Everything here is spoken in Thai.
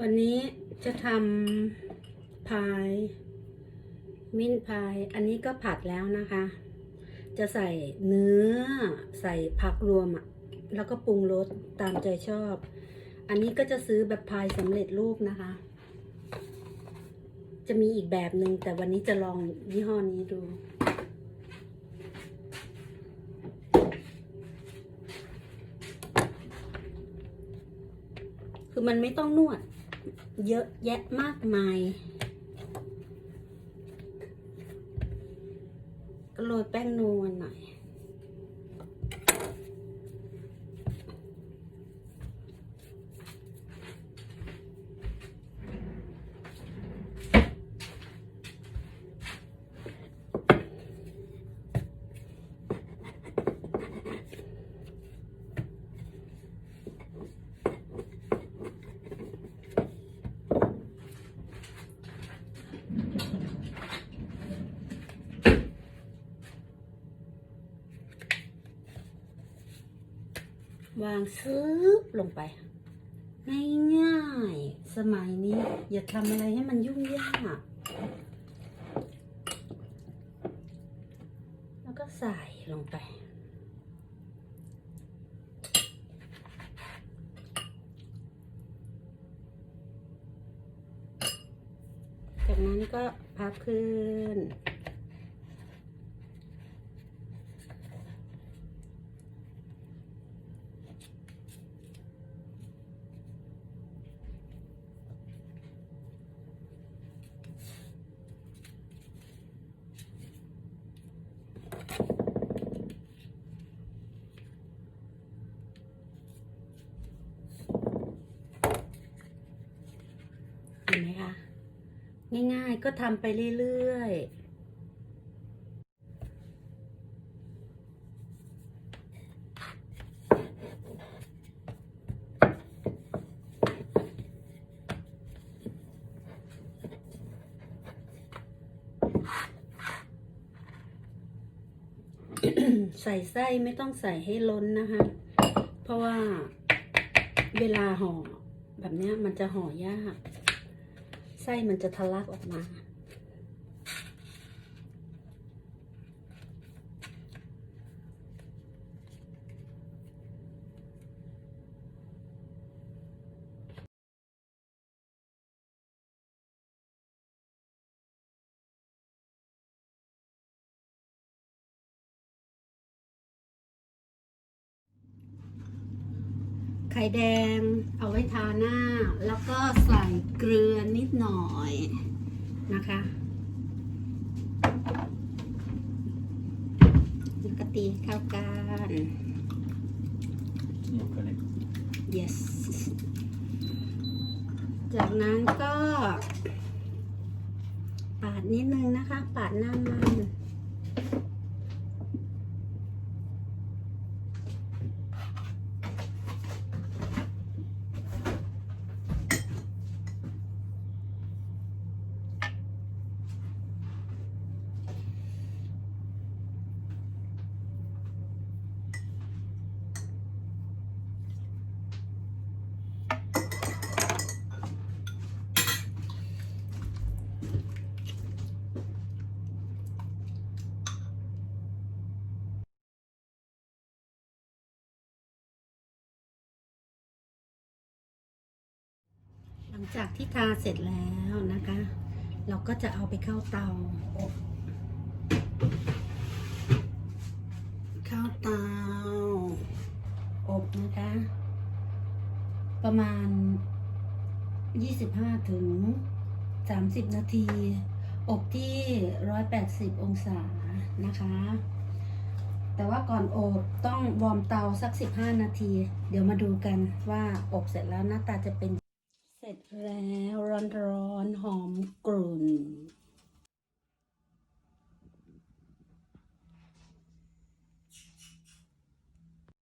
วันนี้จะทำพายมิ้นพาย อันนี้ก็ผัดแล้วนะคะ จะใส่เนื้อใส่ผักรวมอะแล้วก็ปรุงรสตามใจชอบ อันนี้ก็จะซื้อแบบพายสำเร็จรูปนะคะ จะมีอีกแบบหนึ่งแต่วันนี้จะลองยี่ห้อนี้ดูคือมันไม่ต้องนวด เยอะแยะมากมาย โรยแป้งนวลหน่อย วางซื้อลงไปง่ายๆสมัยนี้ อย่าทำอะไรให้มันยุ่งยาก แล้วก็ใส่ลงไป จากนั้นก็พับขึ้น ง่ายๆ ก็ทำไปเรื่อยๆใส่ไส้ไม่ต้องใส่ให้ล้นนะคะ เพราะว่าเวลาห่อแบบนี้มันจะห่อยาก ไส้มันจะทะลักออกมา ไข่แดงเอาไว้ทาหน้า แล้วก็ใส่เกลือนิดหน่อยนะคะแล้วก็ตีเข้ากัน Mukkeli. yes จากนั้นก็ ปาดนิดนึงนะคะ ปาดหน้ามัน จากที่ทาเสร็จแล้วนะคะ เราก็จะเอาไปเข้าเตาอบเข้าเตา อบนะคะ ประมาณ 25ถึง30 นาที อบที่ 180 องศานะคะ แต่ว่าก่อนอบต้องวอร์มเตาสัก 15 นาที เดี๋ยวมาดูกันว่าอบเสร็จแล้วหน้าตาจะเป็น ร็จแล้วร้อนๆหอมกรุ่น